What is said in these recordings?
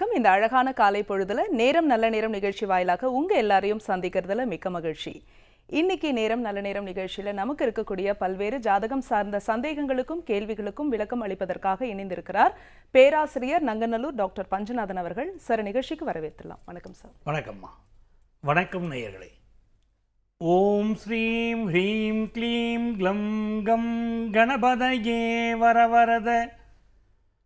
வணக்கம். இந்த அழகான காலை பொழுதுல நேரம் நல்ல நேரம் நிகழ்ச்சி வாயிலாக உங்க எல்லாரையும் சந்திக்கிறதுல மிக்க மகிழ்ச்சி. இன்னைக்கு நேரம் நல்ல நேரம் நிகழ்ச்சியில நமக்கு இருக்கக்கூடிய பல்வேறு ஜாதகம் சார்ந்த சந்தேகங்களுக்கும் கேள்விகளுக்கும் விளக்கம் அளிப்பதற்காக இணைந்திருக்கிறார் பேராசிரியர் நங்கநல்லூர் டாக்டர் பஞ்சநாதன் அவர்கள். சார் நிகழ்ச்சிக்கு வரவேற்றலாம் வணக்கம் சார். வணக்கம்மா. வணக்கம் நேயர்களே. ஓம் ஸ்ரீம் ஹ்ரீம் க்ளீம் க்ளம் கம் கணபதயே வரவரத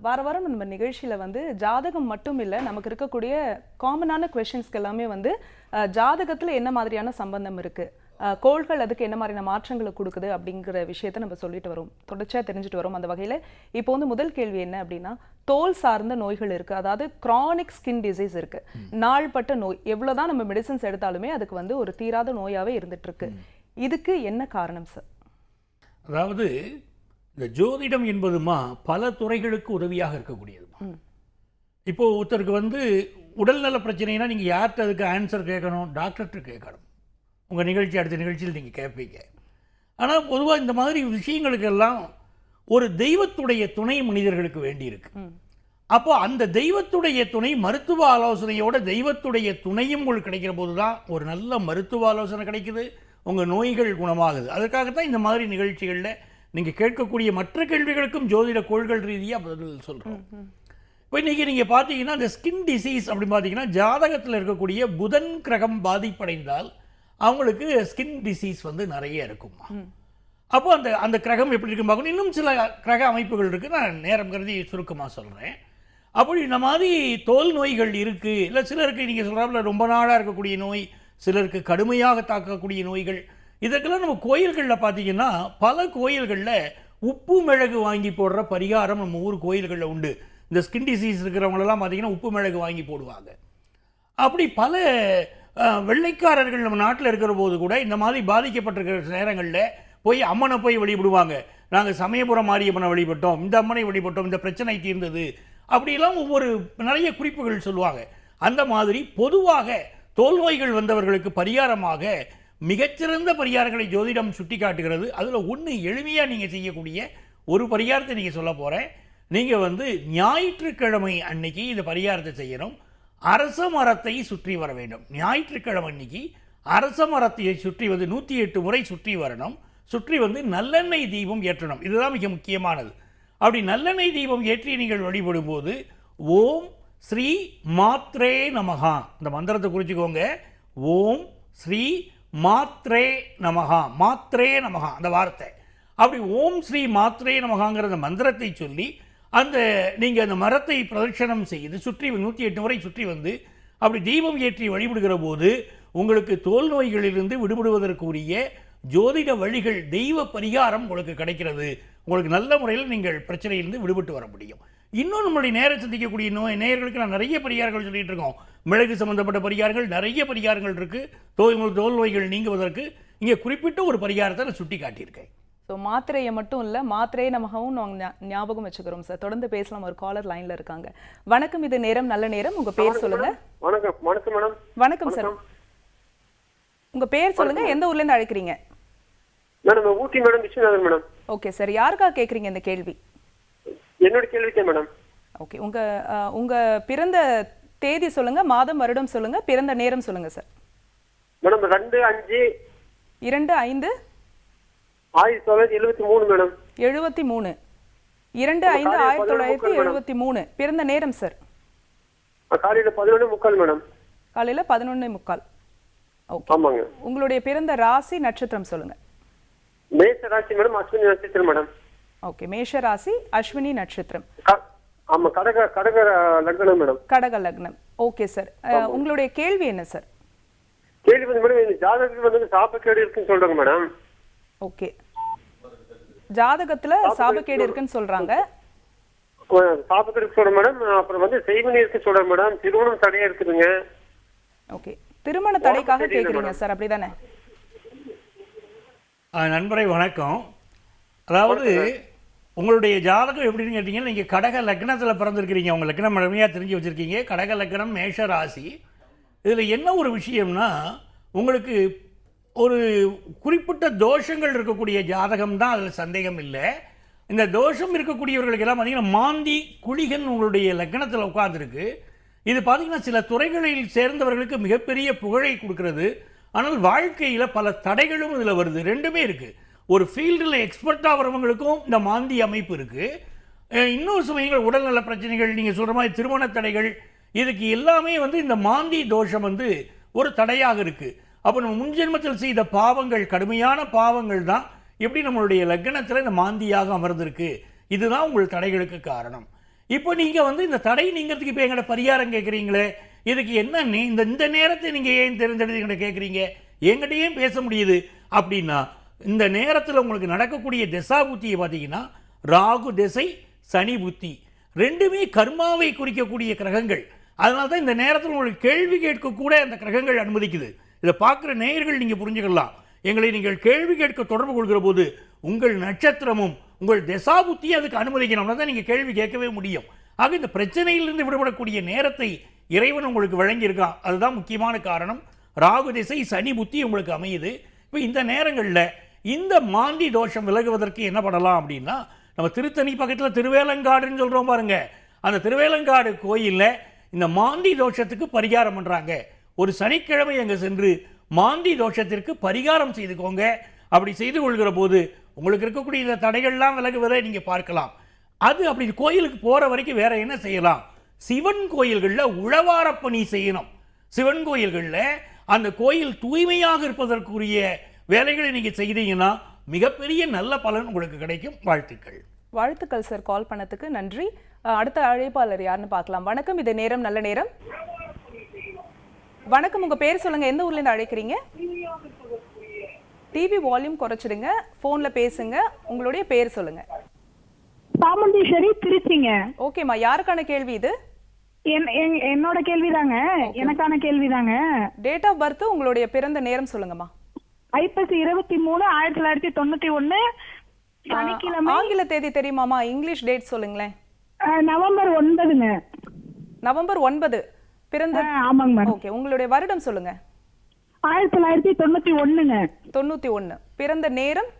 வார வாரம் நம்ம நிகழ்ச்சியில வந்து ஜாதகம் மட்டும் இல்லை நமக்கு இருக்கக்கூடிய காமனான கொஷின்ஸ்க்கு எல்லாமே வந்து ஜாதகத்துல என்ன மாதிரியான சம்பந்தம் இருக்கு? அஹ், கோள்கள் அதுக்கு என்ன மாதிரியான மாற்றங்களை கொடுக்குது அப்படிங்கிற விஷயத்த நம்ம சொல்லிட்டு வரோம். தொடர்ச்சியா தெரிஞ்சுட்டு வரோம் அந்த வகையில. இப்போ வந்து முதல் கேள்வி என்ன அப்படின்னா தோல் சார்ந்த நோய்கள் இருக்கு. அதாவது கிரானிக் ஸ்கின் டிசீஸ் இருக்கு. நாள்பட்ட நோய். எவ்வளவுதான் நம்ம மெடிசன்ஸ் எடுத்தாலுமே அதுக்கு வந்து ஒரு தீராத நோயாவே இருந்துட்டு இருக்கு. இதுக்கு என்ன காரணம் சார் அதாவது இந்த ஜோதிடம் என்பதுமா பல துறைகளுக்கு உதவியாக இருக்கக்கூடியதுமா. ம். இப்போ ஒருத்தருக்கு வந்து உடல்நல பிரச்சனைனா நீங்கள் யார்கிட்ட அதுக்கு ஆன்சர் கேட்கணும்? டாக்டர்கிட்ட கேட்கணும். உங்கள் நிகழ்ச்சி அடுத்த நிகழ்ச்சியில் நீங்கள் கேட்பீங்க. ஆனால் பொதுவாக இந்த மாதிரி விஷயங்களுக்கெல்லாம் ஒரு தெய்வத்துடைய துணை மனிதர்களுக்கு வேண்டியிருக்கு. அப்போ அந்த தெய்வத்துடைய துணை மருத்துவ ஆலோசனையோட தெய்வத்துடைய துணையும் உங்களுக்கு கிடைக்கிற போது தான் ஒரு நல்ல மருத்துவ ஆலோசனை கிடைக்குது. உங்கள் நோய்கள் குணமாகுது. அதுக்காகத்தான் இந்த மாதிரி நிகழ்ச்சிகளில் நீங்கள் கேட்கக்கூடிய மற்ற கேள்விகளுக்கும் ஜோதிட கோள்கள் ரீதியாக பதில் சொல்கிறோம் இப்போ இன்றைக்கி நீங்கள் பார்த்தீங்கன்னா இந்த ஸ்கின் டிசீஸ் அப்படின்னு பார்த்தீங்கன்னா ஜாதகத்தில் இருக்கக்கூடிய புதன் கிரகம் பாதிப்படைந்தால் அவங்களுக்கு ஸ்கின் டிசீஸ் வந்து நிறைய இருக்குமா. அப்போ அந்த அந்த கிரகம் எப்படி இருக்குன்னு பார்க்கணும். இன்னும் சில கிரக அமைப்புகள் இருக்குது நான் நேரம் கருதி சுருக்கமாக சொல்கிறேன் அப்படி இந்த மாதிரி தோல் நோய்கள் இருக்குது இல்லை சிலருக்கு நீங்கள் சொல்கிறாப்புல ரொம்ப நாளாக இருக்கக்கூடிய நோய் சிலருக்கு கடுமையாக தாக்கக்கூடிய நோய்கள். இதற்கெல்லாம் நம்ம கோயில்களில் பார்த்தீங்கன்னா பல கோயில்களில் உப்பு மிளகு வாங்கி போடுற பரிகாரம் நம்ம ஊர் கோயில்களில் உண்டு. இந்த ஸ்கின் டிசீஸ் இருக்கிறவங்களெல்லாம் பார்த்தீங்கன்னா உப்பு மிளகு வாங்கி போடுவாங்க. அப்படி பல வெள்ளைக்காரர்கள் நம்ம நாட்டில் இருக்கிற போது கூட இந்த மாதிரி பாதிக்கப்பட்டிருக்கிற நேரங்களில் போய் அம்மனை போய் வழிபடுவாங்க. நாங்கள் சமயபுரம் மாரியம்மனை வழிபட்டோம் இந்த அம்மனை வழிபட்டோம் இந்த பிரச்சனை தீர்ந்தது. அப்படிலாம் ஒவ்வொரு நிறைய குறிப்புகள் சொல்லுவாங்க. அந்த மாதிரி பொதுவாக தோல் நோய்கள் வந்தவர்களுக்கு பரிகாரமாக மிகச்சிறந்த பரிகாரங்களை ஜோதிடம் சுட்டி காட்டுகிறது அதில் ஒன்று எளிமையாக நீங்கள் செய்யக்கூடிய ஒரு பரிகாரத்தை நீங்கள் சொல்ல போகிறேன் நீங்கள் வந்து ஞாயிற்றுக்கிழமை அன்னைக்கு இந்த பரிகாரத்தை செய்யணும். அரச மரத்தை சுற்றி வர வேண்டும். ஞாயிற்றுக்கிழமை அன்னைக்கு அரச மரத்தை சுற்றி வந்து நூற்றி எட்டு முறை சுற்றி வரணும். சுற்றி வந்து நல்லெண்ணெய் தீபம் ஏற்றணும். இதுதான் மிக முக்கியமானது. அப்படி நல்லெண்ணெய் தீபம் ஏற்றி நீங்கள் வழிபடும்போது ஓம் ஸ்ரீ மாத்ரே நமகா இந்த மந்திரத்தை குறிச்சிக்கோங்க. ஓம் ஸ்ரீ மாத்ரே நமகா மாத்ரே நமகா அந்த வார்த்தை. அப்படி ஓம் ஸ்ரீ மாத்ரே நமகாங்கிற அந்த மந்திரத்தை சொல்லி அந்த நீங்கள் அந்த மரத்தை பிரதட்சணம் செய்து சுற்றி நூற்றி எட்டு முறை சுற்றி வந்து அப்படி தீபம் ஏற்றி வழிபடுகிற போது உங்களுக்கு தோல் நோய்களிலிருந்து விடுபடுவதற்குரிய ஜோதிட வழிகள் தெய்வ பரிகாரம் உங்களுக்கு கிடைக்கிறது. உங்களுக்கு நல்ல முறையில் நீங்கள் பிரச்சனையிலிருந்து விடுபட்டு வர முடியும். இன்னும் நம்மளுடைய நேர சந்திக்கக்கூடிய நோய் நேயர்களுக்கு நான் நிறைய பரிகாரங்கள் சொல்லிட்டு இருக்கோம். மிளகு சம்பந்தப்பட்ட பரிகாரங்கள் நிறைய பரிகாரங்கள் இருக்கு. தோல் தோல் நோய்கள் நீங்குவதற்கு இங்கே குறிப்பிட்ட ஒரு பரிகாரத்தை நான் சுட்டி காட்டியிருக்கேன் ஸோ மாத்திரையை மட்டும் இல்லை மாத்திரையை நமகவும் நாங்கள் ஞாபகம் வச்சுக்கிறோம் சார். தொடர்ந்து பேசலாம் ஒரு காலர் லைன்ல இருக்காங்க. வணக்கம் இது நேரம் நல்ல நேரம். உங்க பேர் சொல்லுங்க. வணக்கம். வணக்கம் மேடம். வணக்கம் சார். உங்க பேர் சொல்லுங்க எந்த ஊர்ல இருந்து அழைக்கிறீங்க? Madam Ooty madam Viswanathan madam. Okay sir. யாருக்காக கேக்குறீங்க இந்த கேள்வி? என்னோட கேள்விக்கே மேடம். ஓகே உங்க உங்க பிறந்த தேதி சொல்லுங்க மாதம் வருடம் சொல்லுங்க பிறந்த நேரம் சொல்லுங்க சார் மேடம் ரெண்டு அஞ்சு. இரண்டு ஐந்து. ஆயிரத்தி தொள்ளாயிரத்தி எழுபத்தி மூணு மேடம். எழுபத்தி மூணு. இரண்டு ஐந்து ஆயிரத்தி தொள்ளாயிரத்தி பதினொன்று எழுபத்தி மூணு. பிறந்த நேரம் சார் காலையில பதினொன்று முக்கால் மேடம். காலையில பதினொன்னே முக்கால். ஓகே ஆமாங்க. உங்களுடைய பிறந்த ராசி நட்சத்திரம் சொல்லுங்க. மேச ராசி மேடம். அஸ்வினி நட்சத்திரம் மேடம். ஓகே மேஷ ராசி அஸ்வினி நட்சத்திரம். ஆமா கடக கடக லக்னம் மேடம். கடக லக்னம். Okay sir. உங்களுடைய கேள்வி என்ன சார்? கேள்வி வந்து மேடம் இந்த ஜாதகத்துக்கு வந்து சாப்பக்கேடு இருக்குன்னு சொல்றாங்க மேடம். ஓகே. ஜாதகத்துல சாபக்கேடு இருக்குன்னு சொல்றாங்க. சொல்றேன் மேடம். அப்புறம் வந்து செய்வனி இருக்கு சொல்றேன் மேடம். திருமணம் தடையா இருக்குதுங்க. ஓகே. திருமண தடைக்காக கேக்குறீங்க. சார். அப்படிதானே? நண்பரே வணக்கம். அதாவது உங்களுடைய ஜாதகம் எப்படின்னு கேட்டிங்கன்னா நீங்கள் கடக லக்னத்தில் பிறந்திருக்கிறீங்க. உங்கள் லக்னம் முழுமையாக தெரிஞ்சு வச்சுருக்கீங்க. கடக லக்னம் மேஷ ராசி. இதில் என்ன ஒரு விஷயம்னா உங்களுக்கு ஒரு குறிப்பிட்ட தோஷங்கள் இருக்கக்கூடிய ஜாதகம் தான் அதில் சந்தேகம் இல்லை. இந்த தோஷம் இருக்கக்கூடியவர்களுக்கு எல்லாம் பார்த்தீங்கன்னா மாந்தி குளிகன் உங்களுடைய லக்னத்தில் உட்காந்துருக்கு இது பார்த்திங்கன்னா சில துறைகளில் சேர்ந்தவர்களுக்கு மிகப்பெரிய புகழை கொடுக்கறது. ஆனால் வாழ்க்கையில் பல தடைகளும் இதில் வருது. ரெண்டுமே இருக்குது ஒரு ஃபீல்டில் எக்ஸ்பர்ட் ஆகிறவங்களுக்கும் இந்த மாந்தி அமைப்பு இருக்குது இன்னொரு சமயங்கள் உடல்நல பிரச்சனைகள் நீங்கள் சொல்கிற மாதிரி திருமண தடைகள் இதுக்கு எல்லாமே வந்து இந்த மாந்தி தோஷம் வந்து ஒரு தடையாக இருக்குது அப்போ நம்ம முன்ஜென்மத்தில் செய்த பாவங்கள் கடுமையான பாவங்கள் தான் எப்படி நம்மளுடைய லக்னத்தில் இந்த மாந்தியாக அமர்ந்திருக்கு. இதுதான் உங்கள் தடைகளுக்கு காரணம். இப்போ நீங்கள் வந்து இந்த தடை நீங்கிறதுக்கு இப்போ எங்கள்கிட்ட பரிகாரம் கேட்குறீங்களே இதுக்கு என்ன நீ இந்த இந்த நேரத்தை நீங்கள் ஏன் தெரிஞ்செடுத்து எங்கிட்ட கேட்குறீங்க என்கிட்ட ஏன் பேச முடியுது. அப்படின்னா இந்த நேரத்தில் உங்களுக்கு நடக்கக்கூடிய திசா புத்தியை பார்த்தீங்கன்னா ராகு திசை சனி புத்தி. ரெண்டுமே கர்மாவை குறிக்கக்கூடிய கிரகங்கள். அதனால தான் இந்த நேரத்தில் உங்களுக்கு கேள்வி கேட்கக்கூட அந்த கிரகங்கள் அனுமதிக்குது. இதை பார்க்குற நேயர்கள் நீங்கள் புரிஞ்சுக்கலாம். எங்களை நீங்கள் கேள்வி கேட்க தொடர்பு கொள்கிற போது உங்கள் நட்சத்திரமும் உங்கள் திசாபுத்தியை அதுக்கு அனுமதிக்கணும்னா தான் நீங்கள் கேள்வி கேட்கவே முடியும். ஆக இந்த பிரச்சனையிலிருந்து விடுபடக்கூடிய நேரத்தை இறைவன் உங்களுக்கு வழங்கியிருக்கான் அதுதான் முக்கியமான காரணம். ராகு திசை சனி புத்தி உங்களுக்கு அமையுது. இப்போ இந்த நேரங்களில் இந்த மாந்தி தோஷம் விலகுவதற்கு என்ன பண்ணலாம் அப்படின்னா நம்ம திருத்தணி பக்கத்தில் திருவேலங்காடுன்னு சொல்கிறோம் பாருங்க. அந்த திருவேலங்காடு கோயிலில் இந்த மாந்தி தோஷத்துக்கு பரிகாரம் பண்ணுறாங்க ஒரு சனிக்கிழமை அங்கே சென்று மாந்தி தோஷத்திற்கு பரிகாரம் செய்துக்கோங்க. அப்படி செய்து கொள்கிற போது உங்களுக்கு இருக்கக்கூடிய இந்த தடைகள்லாம் விலகுவதை நீங்கள் பார்க்கலாம். அது அப்படி கோயிலுக்கு போகிற வரைக்கும் வேற என்ன செய்யலாம்? சிவன் கோயில்களில் உழவாரப்பணி செய்யணும். சிவன் கோயில்களில் அந்த கோயில் தூய்மையாக இருப்பதற்குரிய வேலைகளை நீங்கள் செய்தீங்கன்னா மிகப்பெரிய நல்ல பலன் உங்களுக்கு கிடைக்கும். வாழ்த்துக்கள். வாழ்த்துக்கள் சார் கால் பண்ணதுக்கு நன்றி. அடுத்த அழைப்பாளர் யாருன்னு பார்க்கலாம். வணக்கம். இது நேரம் நல்ல நேரம். வணக்கம். உங்க பேர் சொல்லுங்க. எந்த ஊர்ல இருந்து அழைக்கிறீங்க? டிவி வால்யூம் குறைச்சிடுங்க. போன்ல பேசுங்க. உங்களுடைய பேர் சொல்லுங்க. சாமுண்டீஸ்வரி திருச்சிங்க. ஓகேம்மா யாருக்கான கேள்வி இது? என்- என்- என்னோட கேள்விதாங்க. எனக்கான கேள்விதாங்க. டேட் ஆஃப் பர்த் உங்களுடைய பிறந்த நேரம் சொல்லுங்கம்மா. ஐப்பசி இருபத்தி மூணு ஆயிரத்தி தொள்ளாயிரத்தி தொண்ணூத்தி ஒண்ணு சனிக்கிழமை ஆங்கில தேதி தெரியுமாமா இங்கிலீஷ் டேட் சொல்லுங்களேன். நவம்பர் ஒன்பதுங்க. நவம்பர் ஒன்பது பிறந்த ஆமாங்க மேடம். ஓகே உங்களுடைய வருடம் சொல்லுங்க. ஆயிரத்தி தொள்ளாயிரத்தி தொண்ணூத்தி ஒண்ணுங்க தொண்ணூத்தி ஒண்ணு பிறந்த நேரம்?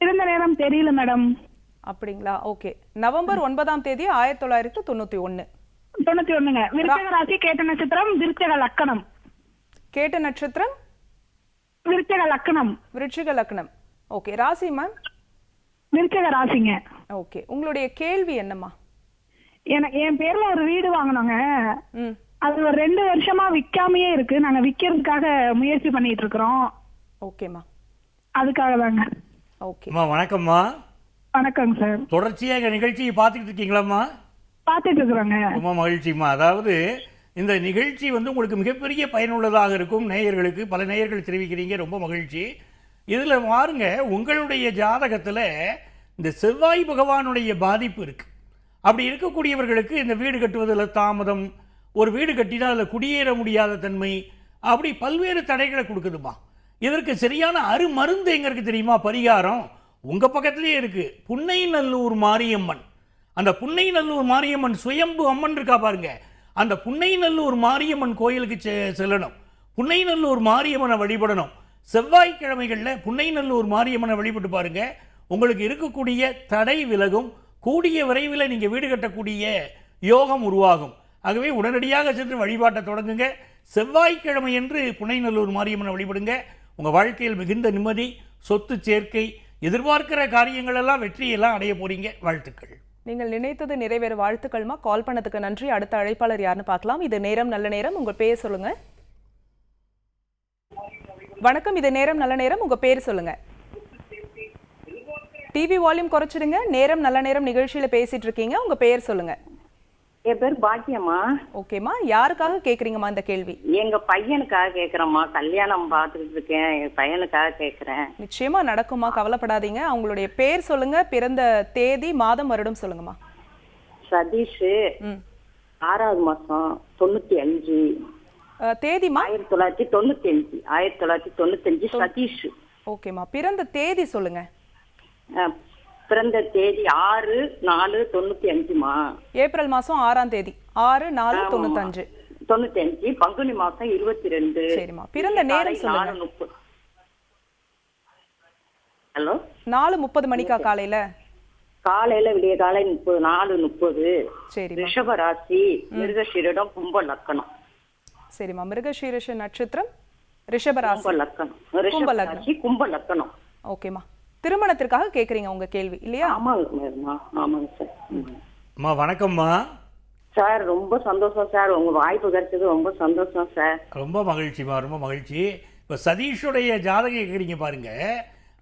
பிறந்த நேரம் தெரியல மேடம். அப்படிங்களா? ஓகே நவம்பர் ஒன்பதாம் தேதி ஆயிரத்தி தொள்ளாயிரத்தி தொண்ணூத்தி ஒண்ணு தொண்ணூத்தி ஒண்ணுங்க விருச்சக ராசி கேட்ட நட்சத்திரம் விருச்சக லக்கணம். கேட்ட நட்சத்திரம் விருச்சக லக்கணம் விருச்சிக லக்னம். ஓகே ராசி மேம் விருச்சக ராசிங்க. ஓகே உங்களுடைய கேள்வி என்னம்மா? எனக்கு என் பேர்ல ஒரு வீடு வாங்கினோங்க. ம். அது ஒரு ரெண்டு வருஷமா விக்காமையே இருக்கு. நாங்க விக்கிறதுக்காக முயற்சி பண்ணிட்டு இருக்கிறோம். ஓகேம்மா அதுக்காக தாங்க. ஓகே அம்மா வணக்கம்மா. வணக்கங்க சார் தொடர்ச்சியாக நிகழ்ச்சியை பார்த்துக்கிட்டு இருக்கீங்களாம்மா? பாத்துட்டு இருக்கிறோங்க. ரொம்ப மகிழ்ச்சிம்மா. அதாவது இந்த நிகழ்ச்சி வந்து உங்களுக்கு மிகப்பெரிய பயனுள்ளதாக இருக்கும். நேயர்களுக்கு பல நேயர்கள் தெரிவிக்கிறீங்க. ரொம்ப மகிழ்ச்சி. இதில் பாருங்க உங்களுடைய ஜாதகத்தில் இந்த செவ்வாய் பகவானுடைய பாதிப்பு இருக்குது அப்படி இருக்கக்கூடியவர்களுக்கு இந்த வீடு கட்டுவதில் தாமதம் ஒரு வீடு கட்டினா அதில் குடியேற முடியாத தன்மை அப்படி பல்வேறு தடைகளை கொடுக்குதுமா. இதற்கு சரியான அருமருந்து எங்கே இருக்குது தெரியுமா? பரிகாரம் உங்கள் பக்கத்துலேயே இருக்குது புன்னை புன்னைநல்லூர் மாரியம்மன். அந்த புன்னைநல்லூர் மாரியம்மன் சுயம்பு அம்மன் இருக்கா பாருங்கள் அந்த புன்னைநல்லூர் மாரியம்மன் கோயிலுக்கு செ- செல்லணும். புன்னைநல்லூர் மாரியம்மனை வழிபடணும். செவ்வாய்க்கிழமைகளில் புன்னைநல்லூர் மாரியம்மனை வழிபட்டு பாருங்க. உங்களுக்கு இருக்கக்கூடிய தடை விலகும். கூடிய விரைவில் நீங்கள் வீடு கட்டக்கூடிய யோகம் உருவாகும். ஆகவே உடனடியாக சென்று வழிபாட்டை தொடங்குங்க. செவ்வாய்க்கிழமை என்று புன்னைநல்லூர் மாரியம்மனை வழிபடுங்க. உங்கள் வாழ்க்கையில் மிகுந்த நிம்மதி சொத்து சேர்க்கை எதிர்பார்க்கிற காரியங்களெல்லாம் வெற்றியெல்லாம் அடைய போகிறீங்க வாழ்த்துக்கள். நீங்கள் நினைத்தது நிறைவேற வாழ்த்துக்கள்மா? கால் பண்ணதுக்கு நன்றி. அடுத்த அழைப்பாளர் யாருன்னு பார்க்கலாம். இது நேரம் நல்ல நேரம். உங்கள் பேர் சொல்லுங்க. வணக்கம். இது நேரம் நல்ல நேரம். உங்க பேர் சொல்லுங்க. டிவி வால்யூம் குறைச்சிடுங்க. நேரம் நல்ல நேரம் நிகழ்ச்சியில பேசிட்டு இருக்கீங்க. உங்க பேர் சொல்லுங்க. என் பேர் பாக்கியம்மா. ஓகேம்மா யாருக்காக கேக்குறீங்கம்மா இந்த கேள்வி? எங்க பையனுக்காக கேக்குறேம்மா. கல்யாணம் பார்த்துக்கிட்டு இருக்கேன். என் பையனுக்காக கேக்குறேன். நிச்சயமா நடக்குமா கவலைப்படாதீங்க. அவங்களுடைய பேர் சொல்லுங்க பிறந்த தேதி மாதம் வருடம் சொல்லுங்கம்மா. சதீஷ் ம். ஆறாவது மாசம் தொண்ணூத்தி அஞ்சு. தேதிமா ஆயிரத்தி தொள்ளாயிரத்தி தொண்ணூத்தி அஞ்சு. ஆயிரத்தி தொள்ளாயிரத்தி தொண்ணூத்தி அஞ்சு சதீஷ். ஓகேம்மா. பிறந்த தேதி சொல்லுங்க. பிறந்த தேதி ஆறு நாலு தொண்ணூத்தி அஞ்சுமா? ஏப்ரல் மாசம் ஆறாம் தேதி. ஆறு நாலு தொண்ணூத்தஞ்சு. தொண்ணூத்தி அஞ்சு பங்குனி மாசம் இருபத்தி ரெண்டு சரிம்மா. பிறந்த நேரம். நாலு முப்பது ஹலோ? நாலு முப்பது மணிக்கா காலையில? காலையில விடிய காலை முப்பது நாலு முப்பது. சரிம்மா. ரிஷப ராசி மிருகஷீரிடம் கும்ப லக்கணம். சரிம்மா. மிருகசீரிஷ நட்சத்திரம் ரிஷபராசி கும்ப லக்கணம். கும்ப ரிஷப. ராசி கும்ப லக்கணம். ஓகேம்மா. திருமணத்திற்காக கேக்குறீங்க உங்க கேள்வி இல்லையா? ஆமாங்க மேடமா ஆமாங்க சார் ம். அம்மா வணக்கம்மா. சார் ரொம்ப சந்தோஷம் சார் உங்க வாய்ப்பு கிடைச்சது ரொம்ப சந்தோஷம் சார் ரொம்ப மகிழ்ச்சிம்மா ரொம்ப மகிழ்ச்சி. இப்போ சதீஷுடைய ஜாதகம் கேட்குறீங்க பாருங்க.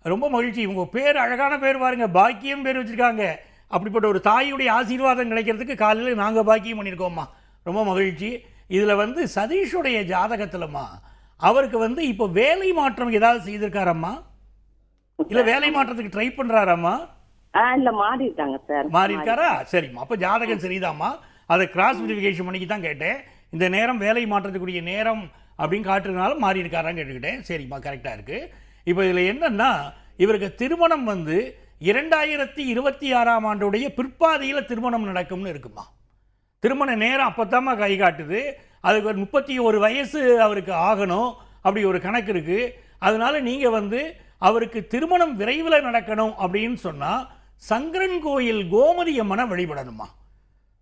ரொம்ப மகிழ்ச்சி. உங்க பேர் அழகான பேர் பாருங்க. பாக்கியம் பேர் வச்சிருக்காங்க. அப்படிப்பட்ட ஒரு தாயுடைய ஆசீர்வாதம் கிடைக்கிறதுக்கு காலையில் நாங்கள் பாக்கியம் பண்ணியிருக்கோம்மா ரொம்ப மகிழ்ச்சி. இதில் வந்து சதீஷுடைய ஜாதகத்திலம்மா அவருக்கு வந்து இப்போ வேலை மாற்றம் ஏதாவது செய்திருக்காரம்மா? இல்லை வேலை மாற்றத்துக்கு ட்ரை பண்ணுறாராம்மா ஆ இல்ல மாறிட்டாங்க சார் மாறி இருக்காரா சரிம்மா. அப்போ ஜாதகம் சரிதாம்மா? அதை கிராஸ் வெரிஃபிகேஷன் பண்ணிக்கு தான் கேட்டேன். இந்த நேரம் வேலை மாற்றத்துக்குரிய நேரம் அப்படின்னு காட்டுறதுனால மாறி இருக்காரான்னு கேட்டுக்கிட்டேன். சரிம்மா கரெக்டாக இருக்குது இப்போ இதில் என்னன்னா இவருக்கு திருமணம் வந்து இரண்டாயிரத்தி இருபத்தி ஆறாம் ஆண்டுடைய பிற்பாதையில் திருமணம் நடக்கும்னு இருக்குமா திருமண நேரம் அப்போத்தாம்மா கை காட்டுது. அதுக்கு ஒரு முப்பத்தி ஒரு வயசு அவருக்கு ஆகணும். அப்படி ஒரு கணக்கு இருக்குது அதனால நீங்கள் வந்து அவருக்கு திருமணம் விரைவில் நடக்கணும் அப்படின்னு சொன்னால் சங்கரன் கோயில் கோமதி அம்மனை வழிபடணுமா?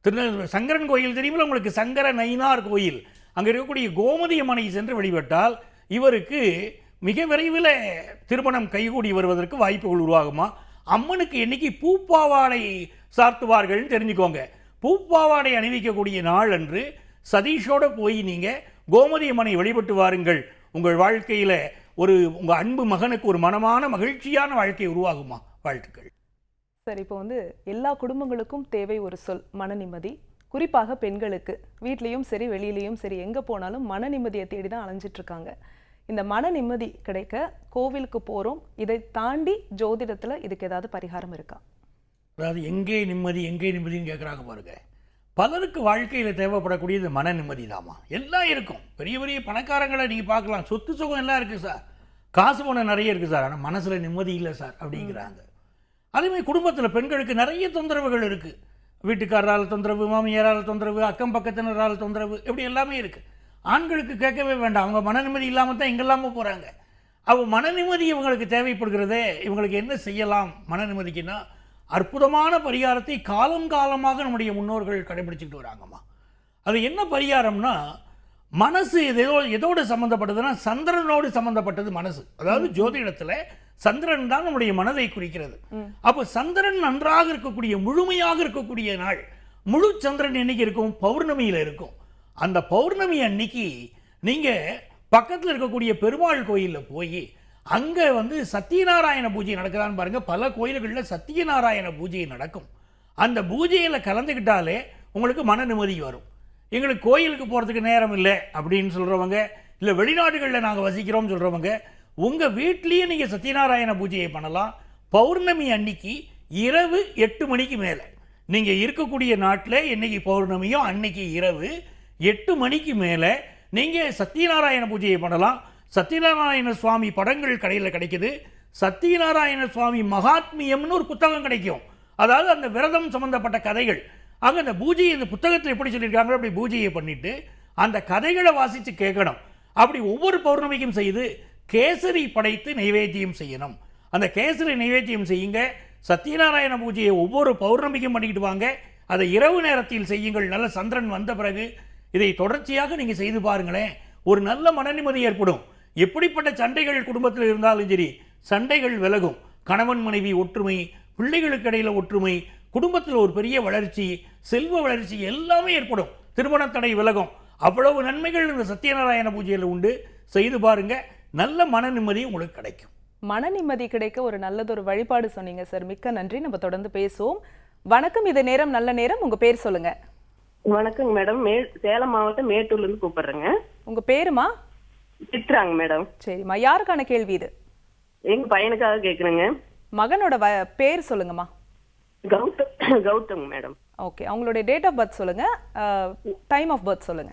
திரு சங்கரன் கோயில் தெரியுமில்ல உங்களுக்கு? சங்கர நயினார் கோயில். அங்கே இருக்கக்கூடிய கோமதி அம்மனை சென்று வழிபட்டால் இவருக்கு மிக விரைவில் திருமணம் கைகூடி வருவதற்கு வாய்ப்புகள் உருவாகுமா? அம்மனுக்கு என்னைக்கு பூப்பாவாடை சார்த்துவார்கள்னு தெரிஞ்சுக்கோங்க. பூப்பாவாடை அணிவிக்கக்கூடிய நாள் அன்று சதீஷோடு போய் நீங்கள் கோமதி அம்மனை வழிபட்டு வாருங்கள். உங்கள் வாழ்க்கையில் ஒரு உங்கள் அன்பு மகனுக்கு ஒரு மனமான மகிழ்ச்சியான வாழ்க்கை உருவாகுமா? வாழ்த்துக்கள். சரி இப்போ வந்து எல்லா குடும்பங்களுக்கும் தேவை ஒரு சொல் மன நிம்மதி. குறிப்பாக பெண்களுக்கு. வீட்லேயும் சரி வெளியிலயும் சரி எங்கே போனாலும் மன நிம்மதியை தேடி தான் அலைஞ்சிட்டு இருக்காங்க. இந்த மன நிம்மதி கிடைக்க கோவிலுக்கு போகிறோம் இதை தாண்டி ஜோதிடத்தில் இதுக்கு ஏதாவது பரிகாரம் இருக்கா? அதாவது எங்கே நிம்மதி எங்கே நிம்மதின்னு கேட்குறாங்க பாருங்க. பலருக்கு வாழ்க்கையில் தேவைப்படக்கூடியது மன நிம்மதி தாமா எல்லாம் இருக்கும். பெரிய பெரிய பணக்காரங்களை நீங்கள் பார்க்கலாம். சொத்து சுகம் எல்லாம் இருக்குது சார். காசு பணம் நிறைய இருக்குது சார். ஆனால் மனசில் நிம்மதி இல்லை சார் அப்படிங்கிறாங்க. அதேமாதிரி குடும்பத்தில் பெண்களுக்கு நிறைய தொந்தரவுகள் இருக்குது வீட்டுக்காரரால் தொந்தரவு மாமியாரால் தொந்தரவு அக்கம் பக்கத்தினரால் தொந்தரவு இப்படி எல்லாமே இருக்குது ஆண்களுக்கு கேட்கவே வேண்டாம். அவங்க மன நிம்மதி இல்லாமல் தான் எங்கெல்லாமோ போகிறாங்க அவள் மன நிம்மதி இவங்களுக்கு தேவைப்படுகிறதே. இவங்களுக்கு என்ன செய்யலாம்? மன நிம்மதிக்குன்னா அற்புதமான பரிகாரத்தை காலம் காலமாக நம்முடைய முன்னோர்கள் கடைபிடிச்சிட்டு வராங்கம்மா. அது என்ன பரிகாரம்னா மனசு எதோ எதோடு சம்மந்தப்பட்டதுன்னா சந்திரனோடு சம்மந்தப்பட்டது மனசு. அதாவது ஜோதிடத்தில் சந்திரன் தான் நம்முடைய மனதை குறிக்கிறது. அப்போ சந்திரன் நன்றாக இருக்கக்கூடிய முழுமையாக இருக்கக்கூடிய நாள் முழு சந்திரன் என்னைக்கு இருக்கும்? பௌர்ணமியில் இருக்கும். அந்த பௌர்ணமி அன்னைக்கு நீங்கள் பக்கத்தில் இருக்கக்கூடிய பெருமாள் கோயிலில் போய் அங்கே வந்து சத்தியநாராயண பூஜை நடக்குதான்னு பாருங்கள் பல கோயில்களில் சத்தியநாராயண பூஜை நடக்கும். அந்த பூஜையில் கலந்துக்கிட்டாலே உங்களுக்கு மன நிம்மதி வரும். எங்களுக்கு கோயிலுக்கு போகிறதுக்கு நேரம் இல்லை அப்படின்னு சொல்கிறவங்க இல்லை வெளிநாடுகளில் நாங்கள் வசிக்கிறோம்னு சொல்கிறவங்க உங்கள் வீட்லேயே நீங்கள் சத்யநாராயண பூஜையை பண்ணலாம். பௌர்ணமி அன்னைக்கு இரவு எட்டு மணிக்கு மேலே. நீங்கள் இருக்கக்கூடிய நாட்டில் என்னைக்கு பௌர்ணமியோ அன்னைக்கு இரவு எட்டு மணிக்கு மேலே நீங்கள் சத்யநாராயண பூஜையை பண்ணலாம். சத்யநாராயண சுவாமி படங்கள் கடையில் கிடைக்குது. சத்யநாராயண சுவாமி மகாத்மியம்னு ஒரு புத்தகம் கிடைக்கும். அதாவது அந்த விரதம் சம்பந்தப்பட்ட கதைகள். அங்கே அந்த பூஜையை இந்த புத்தகத்தில் எப்படி சொல்லியிருக்காங்களோ அப்படி பூஜையை பண்ணிட்டு அந்த கதைகளை வாசித்து கேட்கணும். அப்படி ஒவ்வொரு பௌர்ணமிக்கும் செய்து கேசரி படைத்து நைவேத்தியம் செய்யணும். அந்த கேசரி நைவேத்தியம் செய்யுங்க. சத்யநாராயண பூஜையை ஒவ்வொரு பௌர்ணமிக்கும் பண்ணிக்கிட்டு வாங்க. அதை இரவு நேரத்தில் செய்யுங்கள். நல்ல சந்திரன் வந்த பிறகு இதை தொடர்ச்சியாக நீங்கள் செய்து பாருங்களேன். ஒரு நல்ல மன நிம்மதி ஏற்படும். எப்படிப்பட்ட சண்டைகள் குடும்பத்தில் இருந்தாலும் சரி சண்டைகள் விலகும். கணவன் மனைவி ஒற்றுமை பிள்ளைகளுக்கு இடையில ஒற்றுமை குடும்பத்தில் ஒரு பெரிய வளர்ச்சி செல்வ வளர்ச்சி எல்லாமே ஏற்படும். திருமண தடை விலகும். அவ்வளவு நன்மைகள் இந்த சத்யநாராயண பூஜையில் உண்டு. செய்து பாருங்க. நல்ல மன நிம்மதி உங்களுக்கு கிடைக்கும். மன நிம்மதி கிடைக்க ஒரு நல்லதொரு வழிபாடு சொன்னீங்க சார். மிக்க நன்றி. நம்ம தொடர்ந்து பேசுவோம். வணக்கம். இது நேரம் நல்ல நேரம். உங்க பேர் சொல்லுங்க. வணக்கங்க மேடம். மே சேலம் மாவட்டம் மேட்டூர்ல இருந்து கூப்பிடுறேங்க. உங்க பேருமா? சித்ராங்க மேடம். சரிம்மா யாருக்கான கேள்வி இது? எங்க பையனுக்காக கேக்குறேங்க. மகனோட வ பேர் சொல்லுங்கம்மா. கௌதம் கௌதம் மேடம். ஓகே அவங்களுடைய டேட் ஆஃப் பர்த் சொல்லுங்க. டைம் ஆஃப் பர்த் சொல்லுங்க.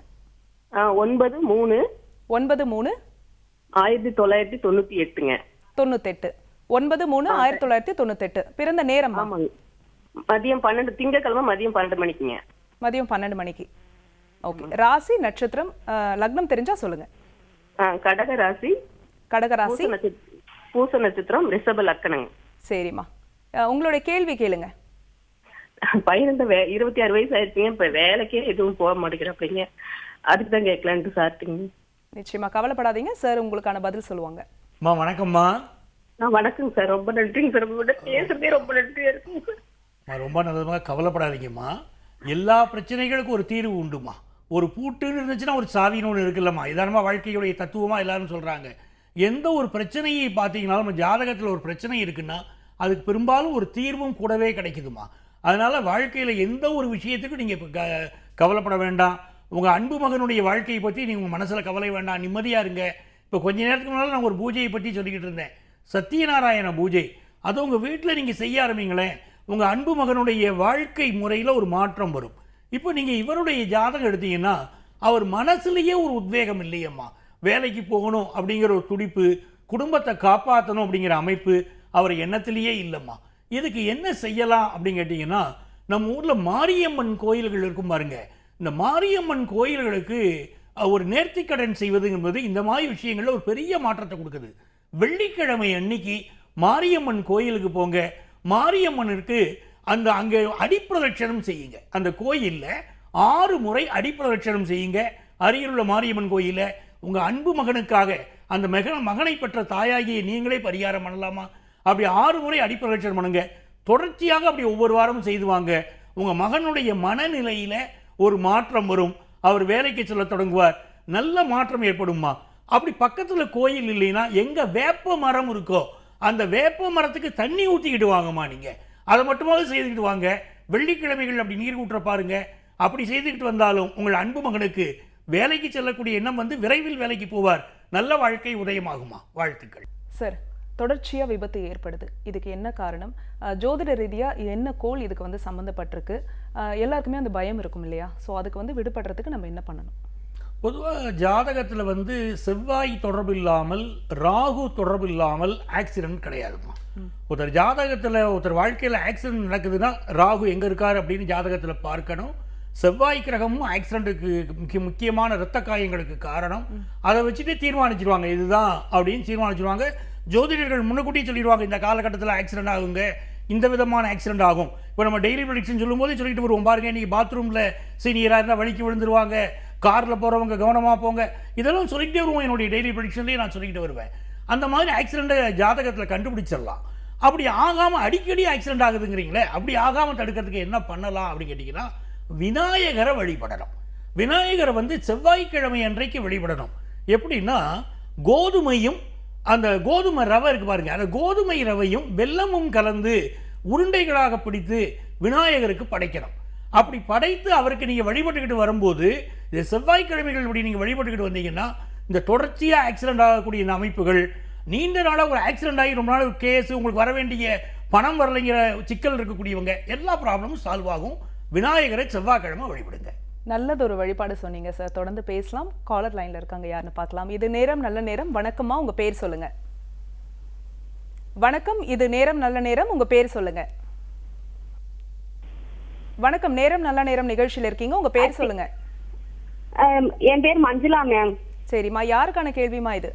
ஆ, ஒன்பது மூணு. ஒன்பது மூணு. ஆயிரத்தி தொள்ளாயிரத்தி தொண்ணூத்தி எட்டுங்க. தொண்ணூத்தெட்டு. ஒன்பது மூணு ஆயிரத்தி தொள்ளாயிரத்தி தொண்ணூத்தெட்டு. பிறந்த நேரம் ஆமாங்க. மதியம் பன்னெண்டு திங்கட்கிழமை மதியம் பன்னெண்டு மணிக்குங்க. மதியம் பன்னெண்டு மணிக்கு. ஓகே ராசி நட்சத்திரம் அஹ், லக்னம் தெரிஞ்சா சொல்லுங்க. ஆ, கடக ராசி கடக ராசி? பூச நட்சத்திரம் பூச நட்சத்திரம் ரிஷப லக்கணங்க சரிம்மா. உங்களுடைய கேள்வி கேளுங்க. பையனுக்கு வே இருபத்தி ஆறு வயசு ஆயிடுச்சுங்க இப்ப வேலைக்கே எதுவும் போக மாட்டேங்கிறாப்பிங்க அதுக்கு தான் கேட்கலான்ட்டு சார்ட்டுங்க நிச்சயமா கவலைப்படாதீங்க. சார் உங்களுக்கான பதில் சொல்லுவாங்க. அம்மா வணக்கம்மா. ஆ வணக்கங்க சார். ரொம்ப நன்றிங்க சார். உங்கள்கிட்ட பேசுறதே ரொம்ப நன்றியா இருக்குங்க சார். ரொம்ப நல்லதுமா கவலைப்படாதீங்கம்மா. எல்லா பிரச்சனைகளுக்கும் ஒரு தீர்வு உண்டுமா ஒரு பூட்டுன்னு இருந்துச்சுன்னா ஒரு சாவின்னு ஒன்று இருக்குல்லம்மா. இதானமா வாழ்க்கையுடைய தத்துவமாக எல்லாரும் சொல்கிறாங்க எந்த ஒரு பிரச்சனையை பார்த்தீங்கனாலும் நம்ம ஜாதகத்தில் ஒரு பிரச்சனை இருக்குன்னா அதுக்கு பெரும்பாலும் ஒரு தீர்வும் கூடவே கிடைக்குதுமா அதனால் வாழ்க்கையில் எந்த ஒரு விஷயத்துக்கும் நீங்கள் இப்போ க கவலைப்பட வேண்டாம். உங்கள் அன்பு மகனுடைய வாழ்க்கையை பற்றி நீங்கள் உங்கள் மனசில் கவலை வேண்டாம். நிம்மதியாக இருங்க. இப்போ கொஞ்ச நேரத்துக்கு முன்னால் நான் ஒரு பூஜையை பற்றி சொல்லிக்கிட்டு இருந்தேன். சத்யநாராயண பூஜை. அதை உங்கள் வீட்டில் நீங்கள் செய்ய ஆரம்பிங்களேன். உங்கள் அன்பு மகனுடைய வாழ்க்கை முறையில் ஒரு மாற்றம் வரும். இப்போ நீங்கள் இவருடைய ஜாதகம் எடுத்தீங்கன்னா அவர் மனசுலேயே ஒரு உத்வேகம் இல்லையம்மா. வேலைக்கு போகணும் அப்படிங்கிற ஒரு துடிப்பு குடும்பத்தை காப்பாற்றணும் அப்படிங்கிற அமைப்பு அவர் எண்ணத்திலேயே இல்லைம்மா. இதுக்கு என்ன செய்யலாம் அப்படின்னு கேட்டிங்கன்னா நம்ம ஊரில் மாரியம்மன் கோயில்கள் இருக்கும் பாருங்க. இந்த மாரியம்மன் கோயில்களுக்கு ஒரு நேர்த்திக்கடன் செய்வது என்பது இந்த மாதிரி விஷயங்களில் ஒரு பெரிய மாற்றத்தை கொடுக்குது. வெள்ளிக்கிழமை அன்னைக்கு மாரியம்மன் கோயிலுக்கு போங்க. மாரியம்மனுக்கு அந்த அங்கே அடிப்பிரதட்சணம் செய்யுங்க. அந்த கோயிலில் ஆறு முறை அடிப்பிரதட்சணம் செய்யுங்க. அருகிலுள்ள மாரியம்மன் கோயிலில் உங்கள் அன்பு மகனுக்காக அந்த மகன் மகனை பெற்ற தாயாகிய நீங்களே பரிகாரம் பண்ணலாமா? அப்படி ஆறு முறை அடிப்பிரதட்சணம் பண்ணுங்க. தொடர்ச்சியாக அப்படி ஒவ்வொரு வாரமும் செய்துவாங்க உங்கள் மகனுடைய மனநிலையில் ஒரு மாற்றம் வரும். அவர் வேலைக்கு செல்ல தொடங்குவார். நல்ல மாற்றம் ஏற்படுமா அப்படி பக்கத்தில் கோயில் இல்லைன்னா எங்கே வேப்ப மரம் இருக்கோ அந்த வேப்ப மரத்துக்கு தண்ணி ஊற்றிக்கிட்டு வாங்கம்மா நீங்கள் அதை மட்டுமாவது செய்துக்கிட்டு வாங்க. வெள்ளிக்கிழமைகள் அப்படி நீர் ஊற்ற பாருங்க. அப்படி செய்துக்கிட்டு வந்தாலும் உங்கள் அன்பு மகனுக்கு வேலைக்கு செல்லக்கூடிய எண்ணம் வந்து விரைவில் வேலைக்கு போவார். நல்ல வாழ்க்கை உதயமாகுமா? வாழ்த்துக்கள். சார் தொடர்ச்சியா விபத்து ஏற்படுது. இதுக்கு என்ன காரணம்? ஜோதிட ரீதியா என்ன கோள் இதுக்கு வந்து சம்மந்தப்பட்டிருக்கு எல்லாருக்குமே அந்த பயம் இருக்கும் இல்லையா? ஸோ அதுக்கு வந்து விடுபடுறதுக்கு நம்ம என்ன பண்ணணும்? பொதுவாக ஜாதகத்தில் வந்து செவ்வாய் தொடர்பு இல்லாமல் ராகு தொடர்பு இல்லாமல் ஆக்சிடென்ட் கிடையாதுமா ஒருத்தர் ஜாதகத்தில் ஒருத்தர் வாழ்க்கையில் ஆக்சிடென்ட் நடக்குதுன்னா ராகு எங்கே இருக்கார் அப்படின்னு ஜாதகத்தில் பார்க்கணும். செவ்வாய் கிரகமும் ஆக்சிடென்ட்டுக்கு முக்கிய முக்கியமான இரத்த காயங்களுக்கு காரணம். அதை வச்சுட்டு தீர்மானிச்சிருவாங்க. இதுதான் அப்படின்னு தீர்மானிச்சிருவாங்க. ஜோதிடர்கள் முன்னுக்கூட்டியே சொல்லிடுவாங்க இந்த காலகட்டத்தில் ஆக்சிடென்ட் ஆகுங்க. இந்த விதமான ஆக்சிடென்ட் ஆகும். இப்போ நம்ம டெய்லி ப்ரடிக்ஷன் சொல்லும்போது சொல்லிட்டு வருவோம் பாருங்க இன்னைக்கு பாத்ரூமில் சீனியராக இருந்தால் வலிக்கு விழுந்துருவாங்க. காரில் போகிறவங்க கவனமாக போங்க. இதெல்லாம் சொல்லிக்கிட்டே வருவோம். என்னுடைய டெய்லி ப்ரடிக்ஷன்லேயே நான் சொல்லிக்கிட்டு வருவேன். அந்த மாதிரி ஆக்சிடெண்ட்டை ஜாதகத்தில் கண்டுபிடிச்சிடலாம். அப்படி ஆகாமல் அடிக்கடி ஆக்சிடெண்ட் ஆகுதுங்கிறீங்களே அப்படி ஆகாமல் தடுக்கிறதுக்கு என்ன பண்ணலாம் அப்படின்னு கேட்டிங்கன்னா விநாயகரை வழிபடணும். விநாயகரை வந்து செவ்வாய்க்கிழமை அன்றைக்கு வழிபடணும். எப்படின்னா கோதுமையும் அந்த கோதுமை ரவை இருக்கு பாருங்க அந்த கோதுமை ரவையும் வெல்லமும் கலந்து உருண்டைகளாக பிடித்து விநாயகருக்கு படைக்கணும். அப்படி படைத்து அவருக்கு நீங்கள் வழிபட்டுக்கிட்டு வரும்போது இந்த செவ்வாய்க்கிழமைகள் இப்படி நீங்கள் வழிபட்டுக்கிட்டு வந்தீங்கன்னா இந்த தொடர்ச்சியாக ஆக்சிடென்ட் ஆகக்கூடிய இந்த அமைப்புகள் நீண்ட நாளாக ஒரு ஆக்சிடென்ட் ஆகி ரொம்ப நாள் கேஸ் உங்களுக்கு வர வேண்டிய பணம் வரலைங்கிற சிக்கல் இருக்கக்கூடியவங்க எல்லா ப்ராப்ளமும் சால்வ் ஆகும். விநாயகரை செவ்வாய்க்கிழமை வழிபடுங்க. நல்லதொரு வழிபாடு சொன்னீங்க சார் தொடர்ந்து பேசலாம். காலர் லைன்ல இருக்காங்க யாருன்னு பார்க்கலாம். இது நேரம் நல்ல நேரம். வணக்கம்மா உங்க பேர் சொல்லுங்க. வணக்கம் இது நேரம் நல்ல நேரம். உங்க பேர் சொல்லுங்க. வணக்கம் நேரம் நல்ல நேரம் நிகழ்ச்சியில் இருக்கீங்க. உங்க பேர் சொல்லுங்க. என் பேர் மஞ்சுளா மேம் சரிம்மா யாருக்கான கேள்விமா இது?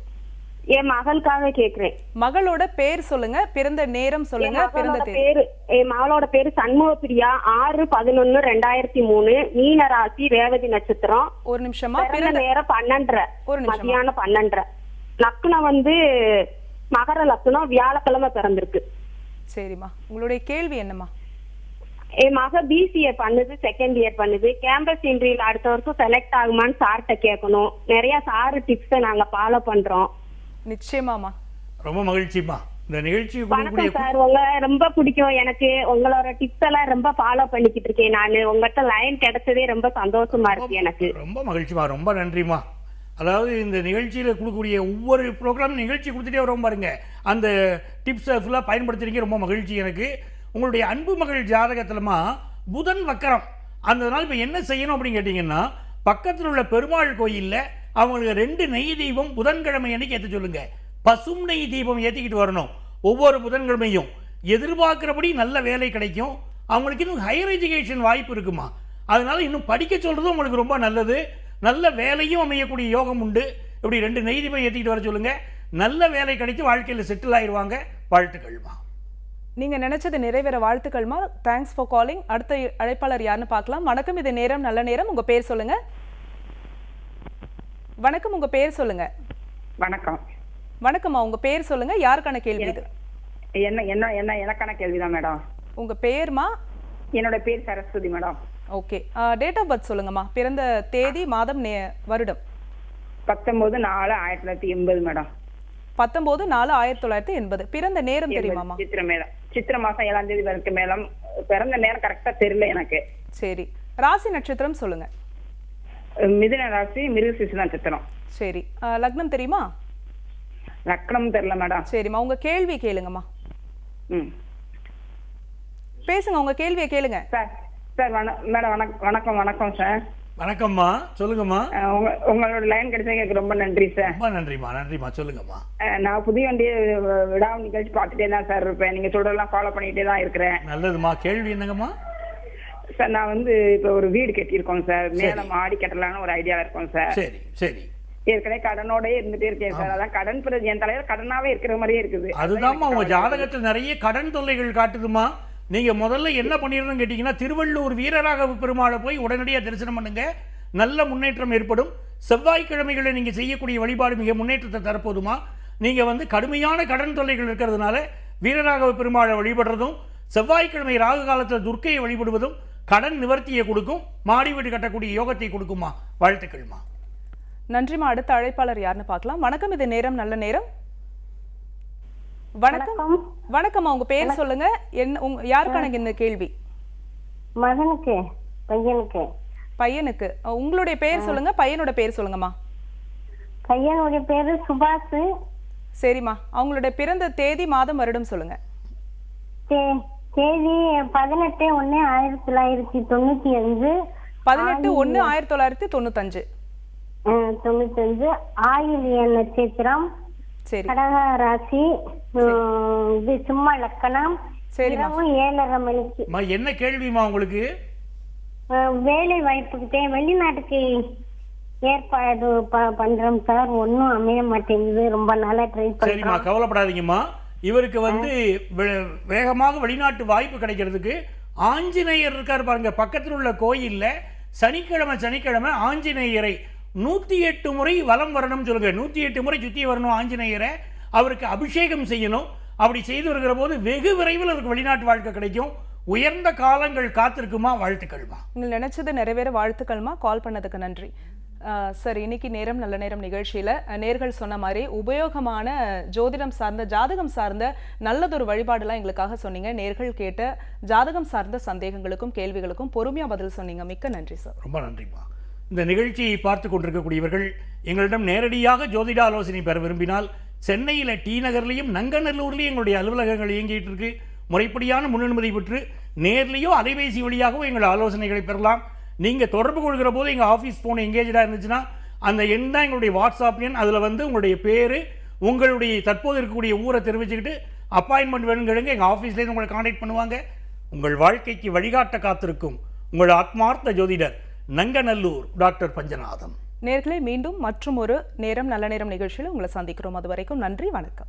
என் மகளுக்காக கேக்குறேன் மகளோட பேர் சொல்லுங்க பிறந்த நேரம் சொல்லுங்க பிறந்த பேரு என் மகளோட பேரு சண்முக பிரியா ஆறு பதினொன்னு ரெண்டாயிரத்தி மூணு மீன ராசி ரேவதி நட்சத்திரம். ஒரு நிமிஷமா பிறந்த நேரம் பன்னெண்டரை ஒரு நிமிஷமா. மதியானம் பன்னெண்டரை. லக்னம் வந்து மகர லக்னம் வியாழக்கிழமை பிறந்திருக்கு. சரிம்மா உங்களுடைய கேள்வி என்னம்மா? என் மக பிசிஏ பண்ணுது செகண்ட் இயர் பண்ணுது. கேம்பஸ் இன்டர்வியூல அடுத்த வருஷம் செலக்ட் ஆகுமான்னு சார்கிட்ட கேட்கணும் நிறைய சாரு டிப்ஸை நாங்க ஃபாலோ பண்றோம். நிச்சயமாமா ரொம்ப மகிழ்ச்சிம்மா. இந்த நிகழ்ச்சி வணக்கம் சார் உங்க ரொம்ப பிடிக்கும் எனக்கு. உங்களோட டிப்ஸ் எல்லாம் ரொம்ப ஃபாலோ பண்ணிக்கிட்டு இருக்கேன் நானு. உங்ககிட்ட லைன் கிடைச்சதே ரொம்ப சந்தோஷமா இருக்கு எனக்கு. ரொம்ப மகிழ்ச்சிமா ரொம்ப நன்றிம்மா. அதாவது இந்த நிகழ்ச்சியில் கொடுக்கக்கூடிய ஒவ்வொரு ப்ரோக்ராம் நிகழ்ச்சி கொடுத்துட்டே வரோம் பாருங்க. அந்த டிப்ஸை ஃபுல்லாக பயன்படுத்துறீங்க. ரொம்ப மகிழ்ச்சி எனக்கு. உங்களுடைய அன்பு மகள் ஜாதகத்திலமா புதன் வக்கரம். அந்த நாள் இப்போ என்ன செய்யணும் அப்படின்னு கேட்டிங்கன்னா பக்கத்தில் உள்ள பெருமாள் கோயிலில் அவங்களுக்கு ரெண்டு நெய் தீபம் புதன்கிழமை அன்னைக்கு ஏற்ற சொல்லுங்கள் பசும் நெய் தீபம் ஏற்றிக்கிட்டு வரணும். ஒவ்வொரு புதன்கிழமையும். எதிர்பார்க்குறபடி நல்ல வேலை கிடைக்கும். அவங்களுக்கு இன்னும் ஹையர் எஜுகேஷன் வாய்ப்பு இருக்குமா? அதனால் இன்னும் படிக்க சொல்கிறது உங்களுக்கு ரொம்ப நல்லது. நல்ல வேலையும் அமையக்கூடிய யோகம் உண்டு. இப்படி ரெண்டு நெய் தீபம் ஏற்றிக்கிட்டு வர சொல்லுங்கள் நல்ல வேலை கிடைத்து வாழ்க்கையில் செட்டில் ஆயிடுவாங்க வாழ்த்துக்கள்மா. நீங்க நினைச்சது நிறைவேற வாழ்த்துக்கள்மா. தேங்க்ஸ் ஃபார் காலிங் அடுத்த அழைப்பாளர் யாருன்னு பார்க்கலாம். வணக்கம் இது நேரம் நல்ல நேரம். உங்க பேர் சொல்லுங்க. வணக்கம் உங்க பேர் சொல்லுங்க. வணக்கம். வணக்கம்மா உங்க பேர் சொல்லுங்க. யாருக்கான கேள்வி இது? என்ன என்ன என்ன எனக்கான கேள்விதான் மேடம். உங்க பேர்மா? என்னோட பேர் Saraswathi madam. Okay. Date of birth சொல்லுங்கம்மா. பிறந்த தேதி மாதம் நே வருடம். பத்தொன்பது நாலு ஆயிரத்தி தொள்ளாயிரத்தி எண்பது மேடம். பத்தொன்பது நாலு ஆயிரத்தி தொள்ளாயிரத்தி எண்பது. பிறந்த நேரம் தெரியுமாம்மா? சித்திர மேடம். சித்திர மாசம் ஏழாம் தேதி வரைக்கும் மேடம் பிறந்த நேரம் கரெக்டா தெரியல எனக்கு. சரி. ராசி நட்சத்திரம் சொல்லுங்க. மிதுன ராசி மிருகசிசு நட்சத்திரம் சரி. லக்னம் தெரியுமா? லக்கணம் தெரியல மேடம். சரிம்மா உங்க கேள்வி கேளுங்கம்மா. ம். பேசுங்க உங்க கேள்வியை கேளுங்க. சார் சார் வண மேடம் வணக்கம் வணக்கம் வணக்கம் சார். வணக்கம்மா. சொல்லுங்கம்மா. உங்களோட லைன் கிடைச்சதுக்கு எனக்கு ரொம்ப நன்றி சார் ரொம்ப நன்றிம்மா நன்றிம்மா. சொல்லுங்கம்மா. நான் புதிய வண்டியை விடாம நிகழ்ச்சி பார்த்துட்டே தான் சார் இருப்பேன். நீங்க சொல்றதெல்லாம் ஃபாலோ பண்ணிட்டே தான் இருக்கிறேன். நல்லதுமா கேள்வி என்னங்கம்மா? சார் நான் வந்து இப்ப ஒரு வீடு கட்டியிருக்கோம் சார். மேல மாடி கட்டலாம்னு ஒரு ஐடியா இருக்கோம் சார் சரி சரி. ஏற்கனவே கடனோடயே இருந்துட்டே இருக்கேன் சார் அதான் கடன் பிரதி என் தலையில கடனாவே இருக்கிற மாதிரியே இருக்குது. அதுதாம்மா உங்க ஜாதகத்தில் நிறைய கடன் தொல்லைகள் காட்டுதுமா நீங்கள் முதல்ல என்ன பண்ணிடணும்னு கேட்டிங்கன்னா திருவள்ளூர் வீரராக பெருமாளை போய் உடனடியாக தரிசனம் பண்ணுங்க. நல்ல முன்னேற்றம் ஏற்படும். செவ்வாய்க்கிழமைகளை நீங்கள் செய்யக்கூடிய வழிபாடு மிக முன்னேற்றத்தை தரப்போதுமா? நீங்கள் வந்து கடுமையான கடன் தொல்லைகள் இருக்கிறதுனால வீரராகவ பெருமாளை வழிபடுறதும் செவ்வாய்க்கிழமை ராகு காலத்தில் துர்க்கையை வழிபடுவதும் கடன் நிவர்த்தியை கொடுக்கும் மாடி வீடு கட்டக்கூடிய யோகத்தை கொடுக்குமா? வாழ்த்துக்கள்மா. நன்றிம்மா. அடுத்த அழைப்பாளர் யாருன்னு பார்க்கலாம். வணக்கம். இது நேரம். நல்ல நேரம். வணக்கம். வணக்கம்மா உங்க பேர் சொல்லுங்க. என்ன உங்க யாருக்கான இந்த கேள்வி? மகனுக்கு பையனுக்கு. பையனுக்கு. உங்களுடைய பேர் சொல்லுங்க. பையனோட பேர் சொல்லுங்கம்மா. பையனுடைய பேரு சுபாஷ் சரிம்மா. அவங்களுடைய பிறந்த தேதி மாதம் வருடம் சொல்லுங்க. தேதி பதினெட்டு ஒண்ணு ஆயிரத்தி தொள்ளாயிரத்தி தொண்ணூத்தி அஞ்சு. பதினெட்டு ஒண்ணு ஆயிரத்தி தொள்ளாயிரத்தி தொண்ணூத்தஞ்சு. அஹ், தொண்ணூத்தி அஞ்சு ஆயிலிய நட்சத்திரம் கடக ராசி சும்மா லக்கணம் சரிம்மா இரவு ஏழரை மணிக்கு. என்ன கேள்விமா உங்களுக்கு? வேலை வாய்ப்புக்கிட்டே வெளிநாட்டுக்கு ஏற்பாடு ப- பண்றோம் சார். ஒன்னும் அமைய மாட்டேங்குது. ரொம்ப நாளா ட்ரை சரிம்மா கவலைப்படாதீங்கம்மா. இவருக்கு வந்து வே- வேகமாக வெளிநாட்டு வாய்ப்பு கிடைக்கிறதுக்கு ஆஞ்சநேயர் இருக்கார் பாருங்க. பக்கத்தில் உள்ள கோயில்ல சனிக்கிழமை சனிக்கிழமை ஆஞ்சநேயரை நூற்றி எட்டு முறை வலம் வரணும்னு சொல்லுங்க. நூற்றி எட்டு முறை சுற்றி வரணும் ஆஞ்சநேயரை. அவருக்கு அபிஷேகம் செய்யணும். அப்படி செய்து வருகிற போது வெகு விரைவில் அவருக்கு வெளிநாட்டு வாழ்க்கை கிடைக்கும். உயர்ந்த காலங்கள் காத்திருக்குமா? வாழ்த்துக்கள்மா. நீங்கள் நினைச்சது நிறைவேற வாழ்த்துக்கள்மா? கால் பண்ணதுக்கு நன்றி. சார் இன்னைக்கு நேரம் நல்ல நேரம் நிகழ்ச்சியில். நேர்கள் சொன்ன மாதிரி உபயோகமான ஜோதிடம் சார்ந்த ஜாதகம் சார்ந்த நல்லதொரு வழிபாடுலாம் எங்களுக்காக சொன்னீங்க. நேர்கள் கேட்ட ஜாதகம் சார்ந்த சந்தேகங்களுக்கும் கேள்விகளுக்கும் பொறுமையாக பதில் சொன்னீங்க. மிக்க நன்றி சார். ரொம்ப நன்றிம்மா. இந்த நிகழ்ச்சியை பார்த்து கொண்டிருக்கக்கூடியவர்கள் எங்களிடம் நேரடியாக ஜோதிட ஆலோசனை பெற விரும்பினால் சென்னையில் டி நகர்லேயும் நங்கநல்லூர்லேயும் எங்களுடைய அலுவலகங்கள் இயங்கிட்டு இருக்கு. முறைப்படியான முன்னனுமதி பெற்று நேர்லேயோ அலைபேசி வழியாகவோ எங்கள் ஆலோசனைகளை பெறலாம். நீங்கள் தொடர்பு கொள்கிற போது எங்கள் ஆஃபீஸ் ஃபோன் எங்கேஜாக இருந்துச்சுன்னா அந்த எண் தான் எங்களுடைய வாட்ஸ்அப் எண். அதில் வந்து உங்களுடைய பேர் உங்களுடைய தற்போது இருக்கக்கூடிய ஊரை தெரிவிச்சுக்கிட்டு அப்பாயின்மெண்ட் வேணுங்கிறங்க எங்கள் ஆஃபீஸ்லேருந்து உங்களை காண்டாக்ட் பண்ணுவாங்க. உங்கள் வாழ்க்கைக்கு வழிகாட்ட காத்திருக்கும் உங்கள் ஆத்மார்த்த ஜோதிடர். நங்கநல்லூர் டாக்டர் பஞ்சநாதன். நேர்களே மீண்டும் மற்றும் ஒரு நேரம் நல்ல நேரம் நிகழ்ச்சியில் உங்களை சந்திக்கிறோம். அது வரைக்கும் நன்றி வணக்கம்.